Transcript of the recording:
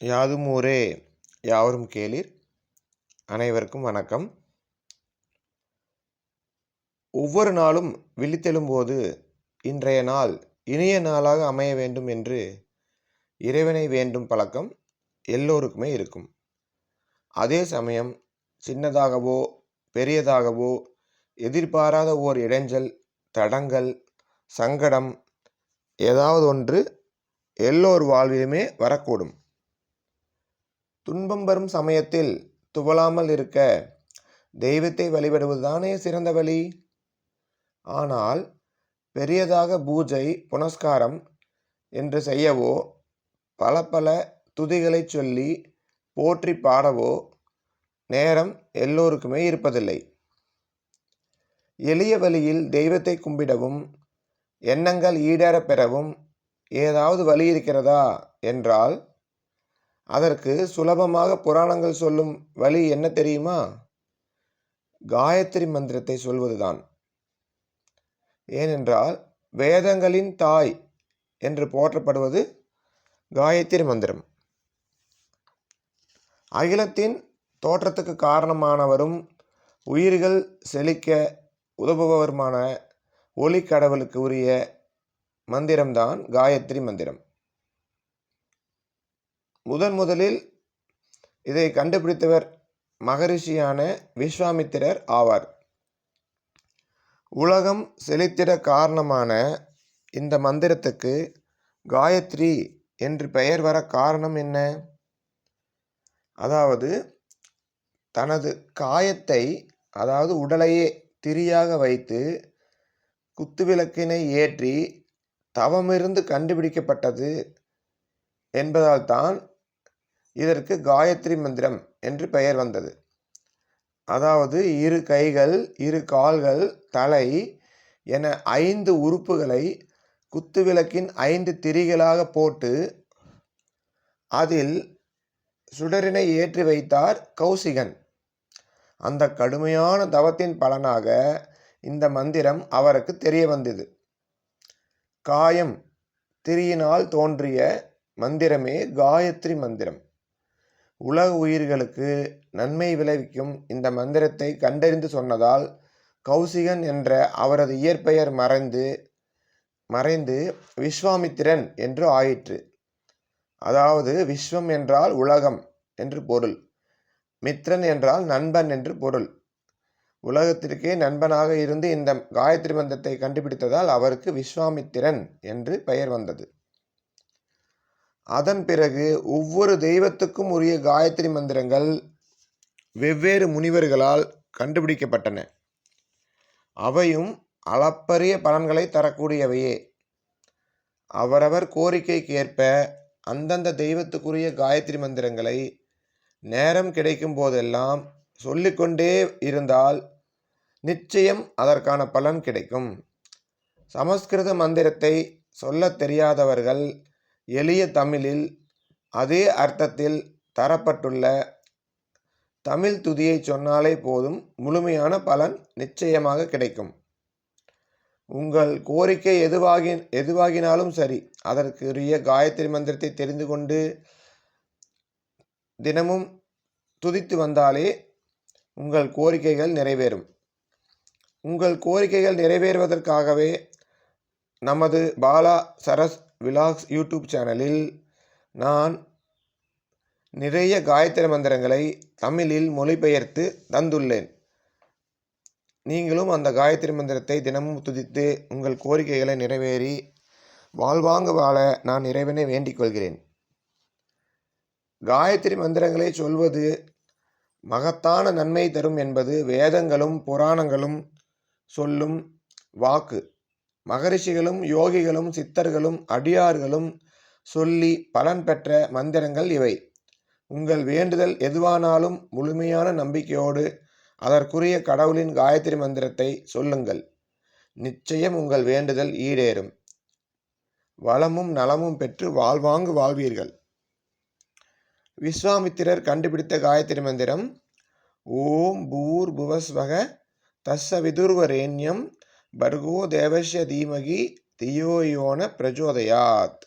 யாதும் ஊரே யாவரும் கேளீர். அனைவருக்கும் வணக்கம். ஒவ்வொரு நாளும் விழித்தெழும்போது இன்றைய நாள் இனிய நாளாக அமைய வேண்டும் என்று இறைவனை வேண்டும் பழக்கம் எல்லோருக்குமே இருக்கும். அதே சமயம் சின்னதாகவோ பெரியதாகவோ எதிர்பாராத ஓர் இடைஞ்சல் தடங்கல் சங்கடம் ஏதாவது ஒன்று எல்லோர் வாழ்விலுமே வரக்கூடும். துன்பம் வரும் சமயத்தில் துவளாமல் இருக்க தெய்வத்தை வழிபடுவதுதானே சிறந்த வழி? ஆனால் பெரியதாக பூஜை புனஸ்காரம் என்று செய்யவோ பல பல துதிகளை சொல்லி போற்றி பாடவோ நேரம் எல்லோருக்குமே இருப்பதில்லை. எளிய வழியில் தெய்வத்தை கும்பிடவும் எண்ணங்கள் ஈடேறப் பெறவும் ஏதாவது வழி இருக்கிறதா? என்றால் அதற்கு சுலபமாக புராணங்கள் சொல்லும் வழி என்ன தெரியுமா? காயத்ரி மந்திரத்தை சொல்வதுதான். ஏனென்றால் வேதங்களின் தாய் என்று போற்றப்படுவது காயத்ரி மந்திரம். அகிலத்தின் தோற்றத்துக்கு காரணமானவரும் உயிர்கள் செழிக்க உதவுபவருமான ஒளி கடவுளுக்கு உரிய மந்திரம்தான் காயத்ரி மந்திரம். முதன் முதலில் இதை கண்டுபிடித்தவர் மகரிஷியான விஸ்வாமித்திரர் ஆவார். உலகம் செழித்திட காரணமான இந்த மந்திரத்துக்கு காயத்ரி என்று பெயர் வர காரணம் என்ன? அதாவது தனது காயத்தை அதாவது உடலையே திரியாக வைத்து குத்துவிளக்கினை ஏற்றி தவமிருந்து கண்டுபிடிக்கப்பட்டது என்பதால் தான் இதற்கு காயத்ரி மந்திரம் என்று பெயர் வந்தது. அதாவது இரு கைகள் இரு கால்கள் தலை என ஐந்து உறுப்புகளை குத்துவிளக்கின் ஐந்து திரிகளாக போட்டு அதில் சுடரினை ஏற்றி வைத்தார் கௌசிகன். அந்த கடுமையான தவத்தின் பலனாக இந்த மந்திரம் அவருக்கு தெரிய வந்தது. காயம் திரியினால் தோன்றிய மந்திரமே காயத்ரி மந்திரம். உலக உயிர்களுக்கு நன்மை விளைவிக்கும் இந்த மந்திரத்தை கண்டறிந்து சொன்னதால் கௌசிகன் என்ற அவரது இயற்பெயர் மறைந்து மறைந்து விஸ்வாமித்திரன் என்று ஆயிற்று. அதாவது விஸ்வம் என்றால் உலகம் என்று பொருள். மித்ரன் என்றால் நண்பன் என்று பொருள். உலகத்திற்கே நண்பனாக இருந்து இந்த காயத்ரி மந்திரத்தை கண்டுபிடித்ததால் அவருக்கு விஸ்வாமித்திரன் என்று பெயர் வந்தது. அதன் பிறகு ஒவ்வொரு தெய்வத்துக்கும் உரிய காயத்ரி மந்திரங்கள் வெவ்வேறு முனிவர்களால் கண்டுபிடிக்கப்பட்டன. அவையும் அளப்பரிய பலன்களை தரக்கூடியவையே. அவரவர் கோரிக்கைக்கேற்ப அந்தந்த தெய்வத்துக்குரிய காயத்ரி மந்திரங்களை நேரம் கிடைக்கும் போதெல்லாம் சொல்லிக்கொண்டே இருந்தால் நிச்சயம் அதற்கான பலன் கிடைக்கும். சமஸ்கிருத மந்திரத்தை சொல்லத் தெரியாதவர்கள் எளிய தமிழில் அதே அர்த்தத்தில் தரப்பட்டுள்ள தமிழ் துதியை சொன்னாலே போதும் முழுமையான பலன் நிச்சயமாக கிடைக்கும். உங்கள் கோரிக்கை எதுவாகி எதுவாகினாலும் சரி அதற்குரிய காயத்ரி மந்திரத்தை தெரிந்து கொண்டு தினமும் துதித்து வந்தாலே உங்கள் கோரிக்கைகள் நிறைவேறும். உங்கள் கோரிக்கைகள் நிறைவேறுவதற்காகவே நமது பாலா சரஸ் விலாக்ஸ் யூடியூப் சேனலில் நான் நிறைய காயத்ரி மந்திரங்களை தமிழில் மொழிபெயர்த்து தந்துள்ளேன். நீங்களும் அந்த காயத்ரி மந்திரத்தை தினமும் துதித்து உங்கள் கோரிக்கைகளை நிறைவேறி வாழ்வாங்க வாழ நான் இறைவனை வேண்டிக் கொள்கிறேன். காயத்ரி மந்திரங்களை சொல்வது மகத்தான நன்மை தரும் என்பது வேதங்களும் புராணங்களும் சொல்லும் வாக்கு. மகரிஷிகளும் யோகிகளும் சித்தர்களும் அடியார்களும் சொல்லி பலன் பெற்ற மந்திரங்கள் இவை. உங்கள் வேண்டுதல் எதுவானாலும் முழுமையான நம்பிக்கையோடு அதற்குரிய கடவுளின் காயத்ரி மந்திரத்தை சொல்லுங்கள். நிச்சயம் உங்கள் வேண்டுதல் ஈடேறும். வளமும் நலமும் பெற்று வாழ்வாங்கு வாழ்வீர்கள். விஸ்வாமித்திரர் கண்டுபிடித்த காயத்ரி மந்திரம் ஓம் பூர் புவஸ்வக தஸ்ஸ விதுர்வரேண்யம் பர்கோ தேவஸ்ய தீமகி தியோயோன பிரஜோதயாத்.